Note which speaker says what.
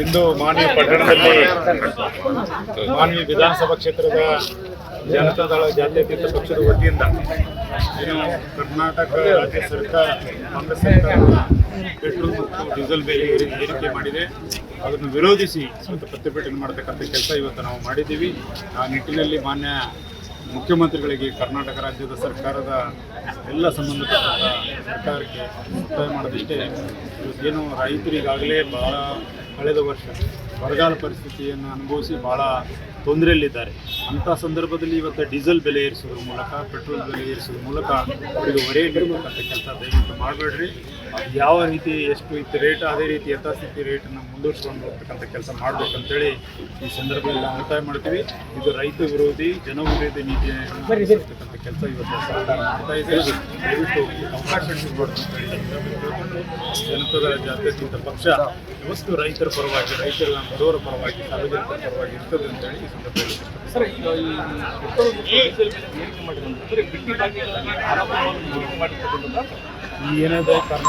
Speaker 1: ಇಂದು ಮಾನ್ಯ ಪಟ್ಟಣದಲ್ಲಿ ಮಾನ್ಯ ವಿಧಾನಸಭಾ ಕ್ಷೇತ್ರದ ಜನತಾ ದಳ ಜಾತ್ಯತೀತ ಪಕ್ಷದ ವತಿಯಿಂದ ಏನು ಕರ್ನಾಟಕ ರಾಜ್ಯ ಸರ್ಕಾರ, ಕಾಂಗ್ರೆಸ್ ಸರ್ಕಾರ ಪೆಟ್ರೋಲ್ ಮತ್ತು ಡೀಸೆಲ್ ಬೆಲೆ ಏರಿಕೆ ಮಾಡಿದೆ. ಅದನ್ನು ವಿರೋಧಿಸಿ ಸ್ವಂತ ಪ್ರತಿಭಟನೆ ಮಾಡತಕ್ಕಂಥ ಕೆಲಸ ಇವತ್ತು ನಾವು ಮಾಡಿದ್ದೀವಿ. ಆ ನಿಟ್ಟಿನಲ್ಲಿ ಮಾನ್ಯ ಮುಖ್ಯಮಂತ್ರಿಗಳಿಗೆ ಕರ್ನಾಟಕ ರಾಜ್ಯದ ಸರ್ಕಾರದ ಎಲ್ಲ ಸಂಬಂಧಪಟ್ಟ ಸರ್ಕಾರಕ್ಕೆ ಒತ್ತಾಯ ಮಾಡೋದಿಷ್ಟೇ. ಇವತ್ತೇನು ರೈತರಿಗಾಗಲೇ ಬಹಳ ಕಳೆದ ವರ್ಷ ಬರಗಾಲ ಪರಿಸ್ಥಿತಿಯನ್ನು ಅನುಭವಿಸಿ ಭಾಳ ತೊಂದರೆಯಲ್ಲಿದ್ದಾರೆ. ಅಂಥ ಸಂದರ್ಭದಲ್ಲಿ ಇವತ್ತು ಡೀಸೆಲ್ ಬೆಲೆ ಏರಿಸೋದ್ರ ಮೂಲಕ, ಪೆಟ್ರೋಲ್ ಬೆಲೆ ಏರಿಸೋದ್ರ ಮೂಲಕ ಅವರಿಗೆ ಇಡಬೇಕಂತ ಕೆಲಸ ದಯವಿಟ್ಟು ಮಾಡಬೇಡ್ರಿ. ಅದು ಯಾವ ರೀತಿ, ಎಷ್ಟು ಇತ್ತು ರೇಟ್, ಅದೇ ರೀತಿ ಯಥಾಸ್ಥಿತಿ ರೇಟನ್ನು ಮುಂದುವರಿಸ್ಕೊಂಡು ಹೋಗ್ತಕ್ಕಂಥ ಕೆಲಸ ಮಾಡಬೇಕಂತೇಳಿ ಈ ಸಂದರ್ಭದಲ್ಲಿ ಒತ್ತಾಯ ಮಾಡ್ತೀವಿ. ಇದು ರೈತ ವಿರೋಧಿ, ಜನ ವಿರೋಧಿ ಅನುಸರಿಸ್ತಕ್ಕಂಥ ಕೆಲಸ ಇವತ್ತು ಸರ್ಕಾರ ಮಾಡ್ತಾ ಇದೆ ದಯವಿಟ್ಟು ಅವಕಾಶ ಕೇಳ್ಕೊಂಡು ಜಾತ್ಯತೀತ ಪಕ್ಷ ಇವತ್ತು ರೈತರ ಪರವಾಗಿ ರೈತರ ಬಡವರ ಪರವಾಗಿ ಸಾರ್ವಜನಿಕರ ಪರವಾಗಿ ಇರ್ತದೆ ಅಂತ ಹೇಳಿ ಈ ಸಂದರ್ಭದಲ್ಲಿ
Speaker 2: ಸರ್ ಈಗ ಈ ಪೆಟ್ರೋಲ್ ಮತ್ತು ಡೀಸೆಲ್ ಬೆಲೆ ಏರಿಕೆ ಮಾಡಿದ್ರೆ ಬರೀ ಬಿಟ್ಟಿ ಬಾಕಿ ಆರೋಪವನ್ನು ಮಾಡಿರ್ತಕ್ಕಂಥದ್ದು
Speaker 1: ಈ ಏನಿದೆ ಕರ್ನಾಟಕ